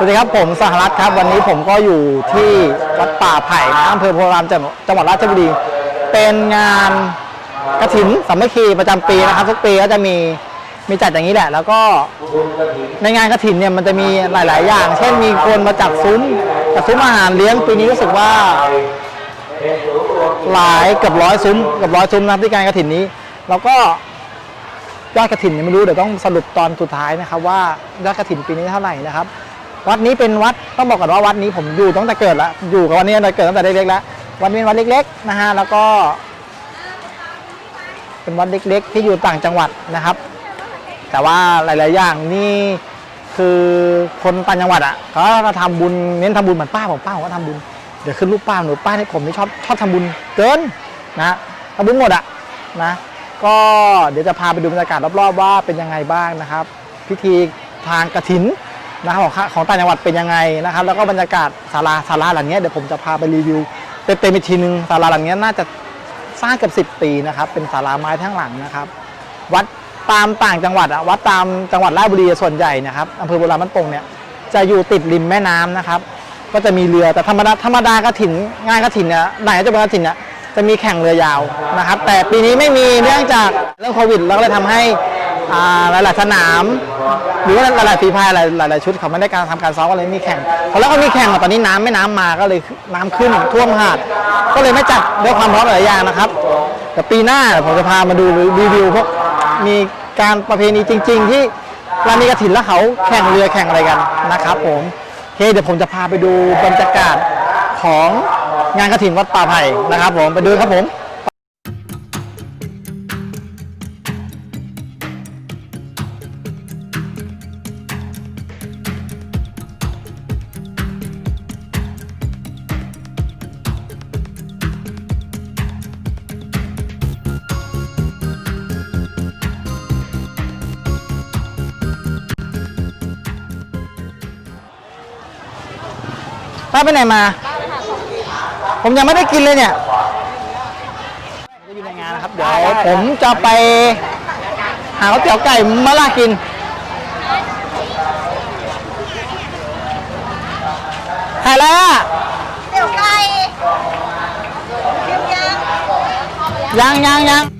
สวัสดีครับผมสหรัฐครับ วันนี้ผมก็อยู่ที่วัดป่าไผ่นะอำเภอโพธารามจังหวัดจังหวัดราชบุรี เป็นงานกระถินสามัคคีประจำปีนะครับ ทุกปีก็จะมีมีจัดอย่างนี้แหละ แล้วก็ในงานกระถินเนี่ยมันจะมีหลาย ๆ อย่าง เช่นมีคนมาจัดซุ้มจัดซุ้มอาหารเลี้ยงปีนี้รู้สึกว่า หลายเกือบร้อยซุ้มเกือบร้อยซุ้มนะที่การกระถินนี้ แล้วก็ยอดกระถินเนี่ยไม่รู้เดี๋ยวต้องสรุปตอนสุดท้ายนะครับว่ายอดกระถินปีนี้เท่าไหร่นะครับ วัดนี้เป็นวัดต้องบอกก่อนว่าวัดนี้ผมอยู่ตั้งแต่เกิดแล้วอยู่กับวันนี้ตั้งแต่เกิดตั้งแต่เล็กๆแล้ววัดนี้เป็นวัดเล็กๆนะฮะแล้วก็เป็นวัดเล็ก ๆ ที่อยู่ต่างจังหวัดนะครับ แต่ว่าหลาย ๆ อย่างนี่คือคนต่างจังหวัดอะเขาก็ทำบุญเน้นทำบุญเหมือนป้าผมป้าผมก็ทำบุญเดี๋ยวขึ้นรูปป้าหนูป้าที่ผมนี่ชอบชอบทำบุญเกินนะทำบุญหมดอะนะก็เดี๋ยวจะพาไปดูบรรยากาศรอบ ๆ ว่าเป็นยังไงบ้างนะครับ พิธีทางกระถิน นะครับของของต่างจังหวัดเป็นยังไงนะครับ แล้วก็บรรยากาศศาลาศาลาหลังนี้เดี๋ยวผมจะพาไปรีวิวเต็มๆอีกทีนึงศาลาหลังนี้น่าจะสร้างเกือบ10ปีนะครับ เป็นศาลาไม้ทั้งหลังนะครับ วัดตามต่างจังหวัดอะวัดตามจังหวัดราชบุรีส่วนใหญ่นะครับอำเภอโบราณมันตงเนี่ยจะอยู่ติดริมแม่น้ำนะครับ ก็จะมีเรือแต่ธรรมดาธรรมดากระถินงานกระถินเนี่ยไหนจะเป็นกระถินเนี่ยจะมีแข่งเรือยาวนะครับ แต่ปีนี้ไม่มีเนื่องจากเรื่องโควิด แล้วก็เลยทำให้ หลายๆสนาม หรือว่าหลายๆฝีพายหลายหลายๆชุดเขาไม่ได้การทำการซ้อมก็เลยมีแข่งพอแล้วก็มีแข่งตอนนี้น้ำไม่น้ำมาก็เลยน้ำขึ้นท่วมหาด ก็เลยไม่จัดด้วยความพร้อมหลายอย่างนะครับ แต่ปีหน้าผมจะพามาดูรีวิวพวกมีการประเพณีจริง ๆ ที่ร้านมีกระถินแล้วเขาแข่งเรือแข่งอะไรกันนะครับ ผมเคเดี๋ยวผมจะพาไปดูบรรยากาศของงานกระถินวัดป่าไผ่นะครับ ผมไปดูครับผม ป้าไปไหนมา ผมยังไม่ได้กินเลยเนี่ยจะอยู่ในงานนะครับ เดี๋ยวผมจะไป หาข้าวเตี๋ยวไก่มาลากินถ่ายแล้วอะเดี๋ยวไก่ชิมยังยังยังยัง